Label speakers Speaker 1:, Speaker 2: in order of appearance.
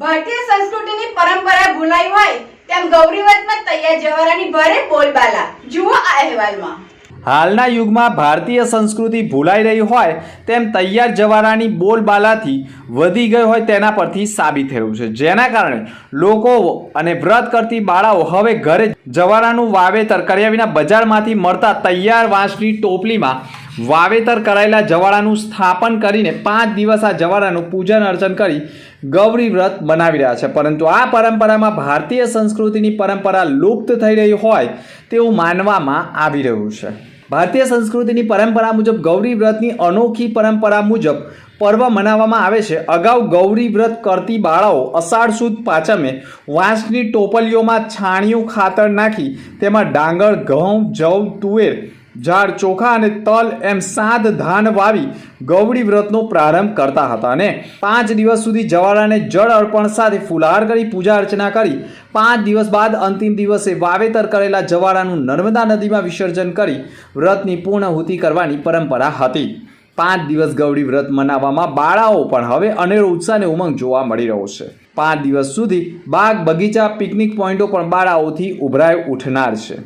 Speaker 1: ભારતીય સંસ્કૃતિની પરંપરા ભૂલાઈ હોય તેમ ગૌરીવતમાં તૈયાર જવારાની ભારે બોલબાલા. જુઓ આ અહેવાલમાં.
Speaker 2: હાલના યુગમાં ભારતીય સંસ્કૃતિ ભૂલાઈ રહી હોય તેમ તૈયાર જવારાની બોલબાલાથી વધી ગઈ હોય તેના પરથી સાબિત થયું છે. જેના કારણે લોકો અને વ્રત કરતી બાળાઓ હવે ઘરે જવારાનું વાવેતર કર્યા વિના બજારમાંથી મળતા તૈયાર વાંસની ટોપલીમાં વાવેતર કરાયેલા જવાળાનું સ્થાપન કરીને પાંચ દિવસ આ જવાળાનું પૂજન અર્ચન કરી ગૌરી વ્રત બનાવી રહ્યા છે. પરંતુ આ પરંપરામાં ભારતીય સંસ્કૃતિની પરંપરા લુપ્ત થઈ રહી હોય તેવું માનવામાં આવી રહ્યું છે. ભારતીય સંસ્કૃતિની પરંપરા મુજબ ગૌરી વ્રતની અનોખી પરંપરા મુજબ પર્વ મનાવવામાં આવે છે. અગાઉ ગૌરી વ્રત કરતી બાળાઓ અષાઢ સુદ પાછમે વાંસની ટોપલીઓમાં છાણિયું ખાતર નાખી તેમાં ડાંગર, ઘઉં, જવ, તુવેર ઝાડ ચોખા અને તલ એમ સાત ધાન વાવી ગૌડી વ્રતનો પ્રારંભ કરતા હતા અને પાંચ દિવસ સુધી જવાળાને જળ અર્પણ સાથે ફુલહાર કરી પૂજા અર્ચના કરી. પાંચ દિવસ બાદ અંતિમ દિવસે વાવેતર કરેલા જવાળાનું નર્મદા નદીમાં વિસર્જન કરી વ્રતની પૂર્ણહુતિ કરવાની પરંપરા હતી. પાંચ દિવસ ગૌરી વ્રત મનાવવામાં બાળાઓ પણ હવે અનેરો ઉત્સાહ અને ઉમંગ જોવા મળી રહ્યો છે. પાંચ દિવસ સુધી બાગ બગીચા, પિકનિક પોઈન્ટો પણ બાળાઓથી ઉભરાઈ ઉઠનાર છે.